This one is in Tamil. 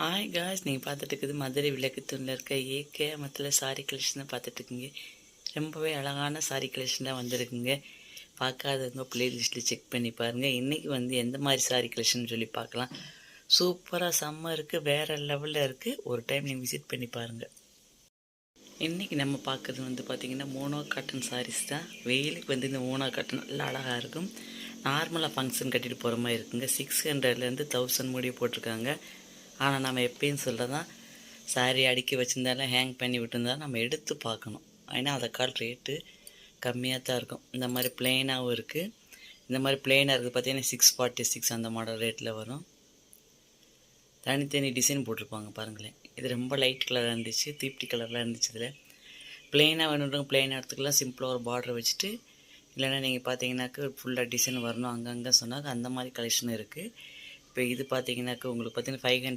ஹாய் காய்ஸ் நீங்கள் பார்த்துட்டு இருக்குது மதுரை விளக்குத்தூணில் இருக்க ஏகே மத்தில் சாரி கலெக்ஷன் பார்த்துட்டு இருக்கீங்க ரொம்பவே அழகான சாரி கலெக்ஷன் வந்திருக்குங்க. பார்க்காதவங்க பிளேலிஸ்ட்டில் செக் பண்ணி பாருங்கள் இன்றைக்கி வந்து எந்த மாதிரி சாரி கலெக்ஷன் சொல்லி பார்க்கலாம். சூப்பராக செம்ம இருக்குது வேறு லெவலில் இருக்குது ஒரு டைம் நீங்கள் விசிட் பண்ணி பாருங்கள் இன்றைக்கி நம்ம பார்க்குறது வந்து பார்த்திங்கன்னா மோனோ காட்டன் சாரீஸ் தான். வெயிலுக்கு வந்து இந்த மோனோ காட்டன் நல்லா அழகாக இருக்கும். நார்மலாக ஃபங்க்ஷன் கட்டிட்டு போகிற மாதிரி இருக்குங்க. சிக்ஸ் ஹண்ட்ரட்லேருந்து தௌசண்ட் முடிய போட்டிருக்காங்க. ஆனால் நம்ம எப்பயும் சொல்கிறதான் சாரி அடுக்கி வச்சுருந்தாலும் ஹேங் பண்ணி விட்டுருந்தாலும் நம்ம எடுத்து பார்க்கணும். ஏன்னா அதை கால் ரேட்டு கம்மியாக தான் இருக்கும். இந்த மாதிரி பிளெயினாகவும் இருக்குது இந்த மாதிரி பிளெயினாக இருக்குது பார்த்தீங்கன்னா சிக்ஸ் ஃபார்ட்டி சிக்ஸ் அந்த மாடல் ரேட்டில் வரும். தனித்தனி டிசைன் போட்டிருப்பாங்க பாருங்களேன். இது ரொம்ப லைட் கலராக இருந்துச்சு தீப்டி கலரில் இருந்துச்சு இதில். பிளெயினாக வேணுன்றவங்க பிளெயினாக எடுத்துக்கலாம். சிம்பிளாக ஒரு பார்டர் வச்சுட்டு இல்லைன்னா நீங்கள் பார்த்தீங்கன்னாக்க ஃபுல்லாக டிசைன் வரணும் அங்கங்கே சொன்னாங்க அந்த மாதிரி கலெக்ஷன் இருக்குது இப்போ இது பார்த்தீங்கன்னாக்க உங்களுக்கு பார்த்தீங்கன்னா ஃபைவ் ஹண்ட்ரட்